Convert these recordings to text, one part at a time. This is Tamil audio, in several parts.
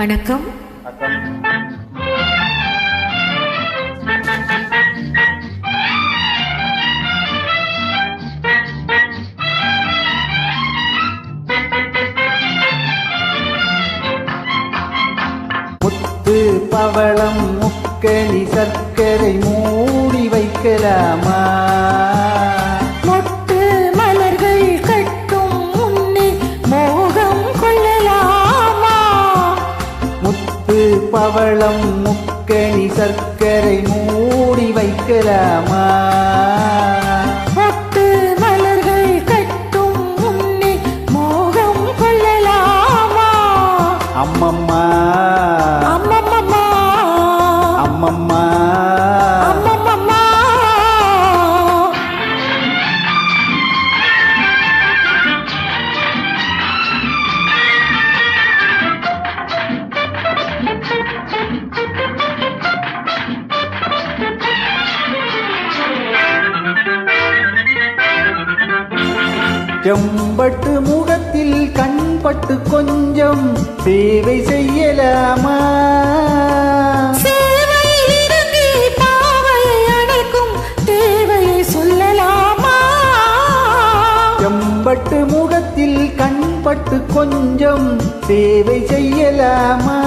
வணக்கம். முத்து பவளம் முக்கணி சர்க்கரை மூடி வைக்கலாமா? பவளம் முக்கணி சர்க்கரை மூடி வைக்கலாமா? செம்பட்டு முகத்தில் கண்பட்டு கொஞ்சம் சேவை செய்யலாமா? செம்பட்டு முகத்தில் கண்பட்டு கொஞ்சம் சேவை செய்யலாமா?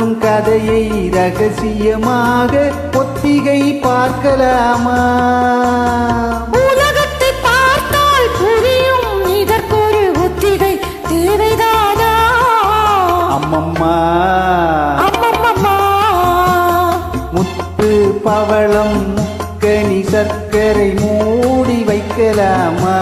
உறவென்னும் கதையை ரகசியமாக ஒத்திகை பார்க்கலாமா? உலகத்தை பார்த்தால் புரியும் இதற்கொரு ஒத்திகை தேவைதானா? அம்மம்மா. முத்து பவளம் முக்கணி சர்க்கரை மூடி வைக்கலாமா?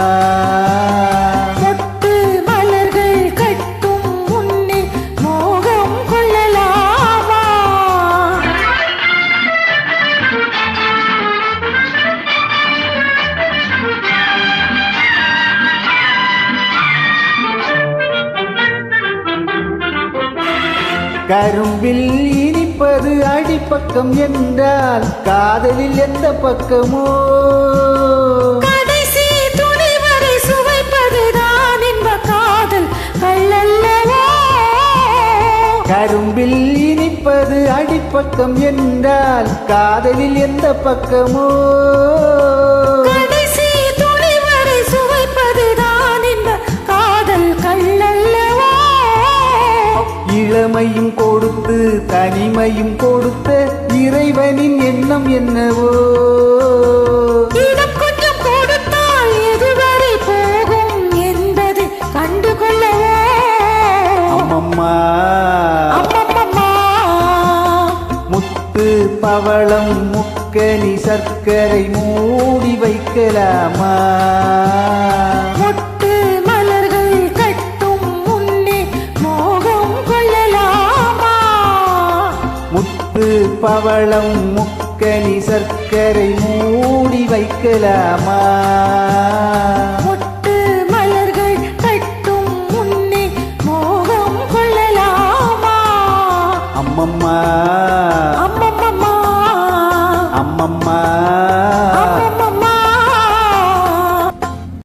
கரும்பில் இனிப்பது அடிப்பக்கம் என்றால் காதலில் எந்த பக்கமோ? கரும்பில் இனிப்பது அடிப்பக்கம் என்றால் காதலில் எந்த பக்கமோ? இளமையும் கொடுத்து தனிமையும் கொடுத்த இறைவனின் எண்ணம் என்னவோ? கொஞ்சம் கொடுத்தால் எதுவரை போகும் என்பது கண்டு கொள்ளவோ அம்மம்மா. முத்து பவளம் முக்கணி சர்க்கரை மூடி வைக்கலாமா? பவளம் முக்கனி சர்க்கரை மூடி வைக்கலாமா?